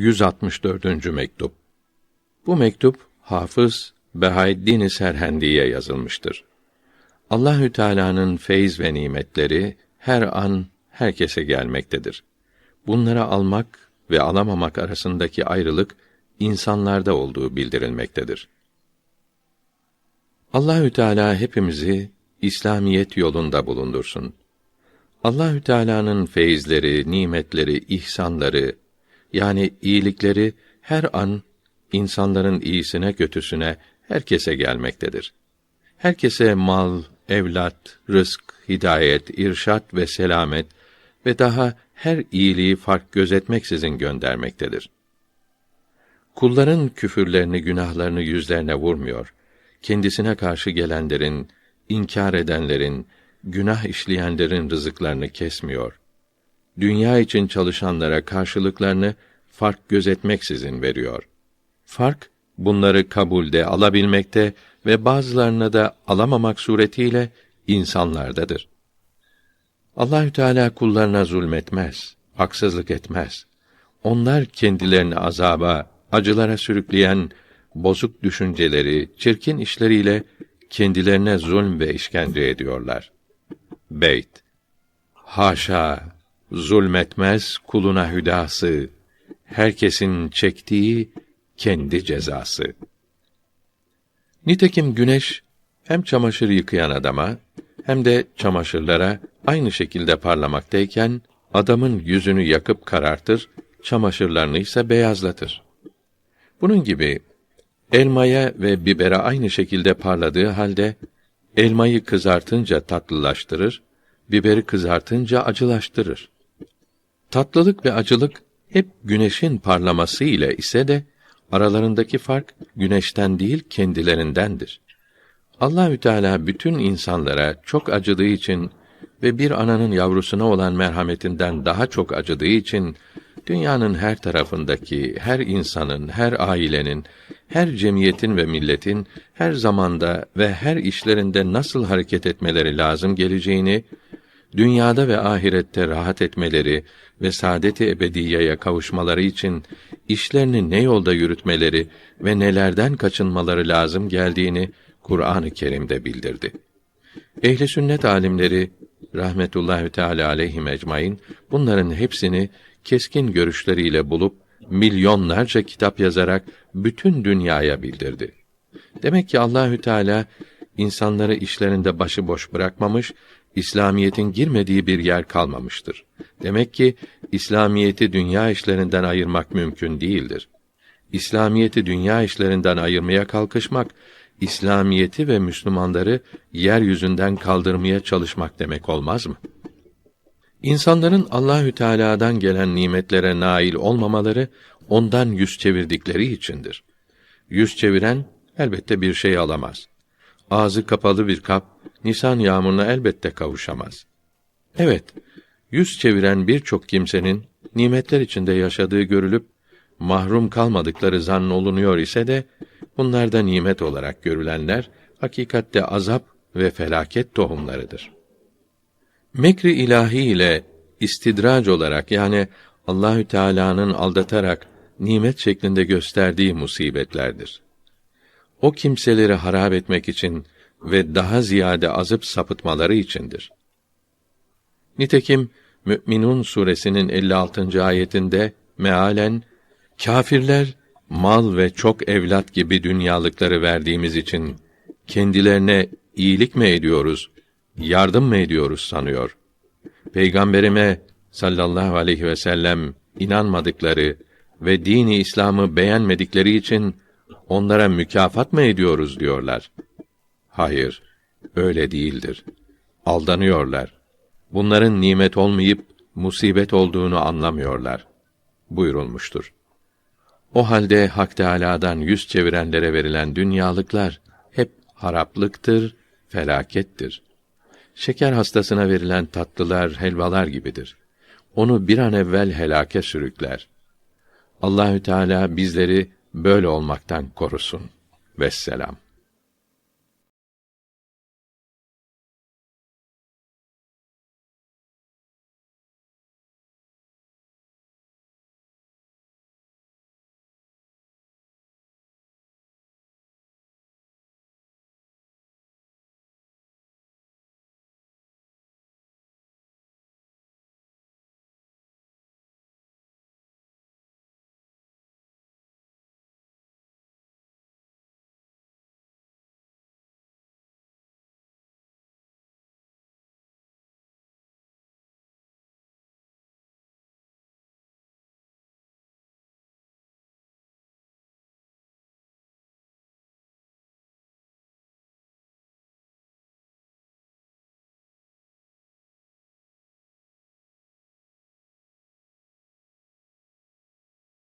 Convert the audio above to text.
164. mektup. Bu mektup Hafız Behaeddin Serhendi'ye yazılmıştır. Allahü Teala'nın feyz ve nimetleri her an herkese gelmektedir. Bunları almak ve alamamak arasındaki ayrılık insanlarda olduğu bildirilmektedir. Allahü Teala hepimizi İslamiyet yolunda bulundursun. Allahü Teala'nın feyizleri, nimetleri, ihsanları yani iyilikleri her an insanların iyisine kötüsüne herkese gelmektedir. Herkese mal, evlat, rızk, hidayet, irşat ve selamet ve daha her iyiliği fark gözetmeksizin göndermektedir. Kulların küfürlerini, günahlarını yüzlerine vurmuyor. Kendisine karşı gelenlerin, inkar edenlerin, günah işleyenlerin rızıklarını kesmiyor. Dünya için çalışanlara karşılıklarını fark gözetmeksizin veriyor. Fark bunları kabulde alabilmekte ve bazılarına da alamamak suretiyle insanlardadır. Allahü Teala kullarına zulmetmez, haksızlık etmez. Onlar kendilerini azaba, acılara sürükleyen bozuk düşünceleri, çirkin işleriyle kendilerine zulm ve işkence ediyorlar. Beyt Haşa, zulmetmez kuluna hüdası, herkesin çektiği kendi cezası. Nitekim güneş hem çamaşır yıkayan adama hem de çamaşırlara aynı şekilde parlamaktayken adamın yüzünü yakıp karartır, çamaşırlarını ise beyazlatır. Bunun gibi elmaya ve bibere aynı şekilde parladığı halde elmayı kızartınca tatlılaştırır, biberi kızartınca acılaştırır. Tatlılık ve acılık hep güneşin parlaması ile ise de aralarındaki fark güneşten değil kendilerindendir. Allahü Teala bütün insanlara çok acıdığı için ve bir ananın yavrusuna olan merhametinden daha çok acıdığı için dünyanın her tarafındaki her insanın, her ailenin, her cemiyetin ve milletin her zamanda ve her işlerinde nasıl hareket etmeleri lazım geleceğini, dünyada ve ahirette rahat etmeleri ve saadet-i ebediyeye kavuşmaları için işlerini ne yolda yürütmeleri ve nelerden kaçınmaları lazım geldiğini Kur'an-ı Kerim'de bildirdi. Ehli sünnet alimleri rahmetullahi teala aleyhi ecmaîn bunların hepsini keskin görüşleriyle bulup milyonlarca kitap yazarak bütün dünyaya bildirdi. Demek ki Allahü Teala insanları işlerinde başıboş bırakmamış, İslamiyetin girmediği bir yer kalmamıştır. Demek ki İslamiyeti dünya işlerinden ayırmak mümkün değildir. İslamiyeti dünya işlerinden ayırmaya kalkışmak İslamiyeti ve Müslümanları yeryüzünden kaldırmaya çalışmak demek olmaz mı? İnsanların Allahü Teala'dan gelen nimetlere nail olmamaları ondan yüz çevirdikleri içindir. Yüz çeviren elbette bir şey alamaz. Ağzı kapalı bir kap Nisan yağmuruna elbette kavuşamaz. Evet, yüz çeviren birçok kimsenin nimetler içinde yaşadığı görülüp mahrum kalmadıkları zannolunuyor ise de bunlarda nimet olarak görülenler hakikatte azap ve felaket tohumlarıdır. Mekri ilahi ile istidrac olarak yani Allahü Teala'nın aldatarak nimet şeklinde gösterdiği musibetlerdir. O kimseleri harap etmek için ve daha ziyade azıp sapıtmaları içindir. Nitekim Mü'minun suresinin 56. ayetinde mealen kâfirler mal ve çok evlat gibi dünyalıkları verdiğimiz için kendilerine iyilik mi ediyoruz, yardım mı ediyoruz sanıyor. Peygamberime sallallahu aleyhi ve sellem inanmadıkları ve dini İslam'ı beğenmedikleri için onlara mükafat mı ediyoruz diyorlar. Hayır, öyle değildir. Aldanıyorlar. Bunların nimet olmayıp musibet olduğunu anlamıyorlar. buyurulmuştur. O halde Hak Teâlâ'dan yüz çevirenlere verilen dünyalıklar hep haraplıktır, felakettir. Şeker hastasına verilen tatlılar, helvalar gibidir. Onu bir an evvel helake sürükler. Allahü Teala bizleri böyle olmaktan korusun. Vesselam.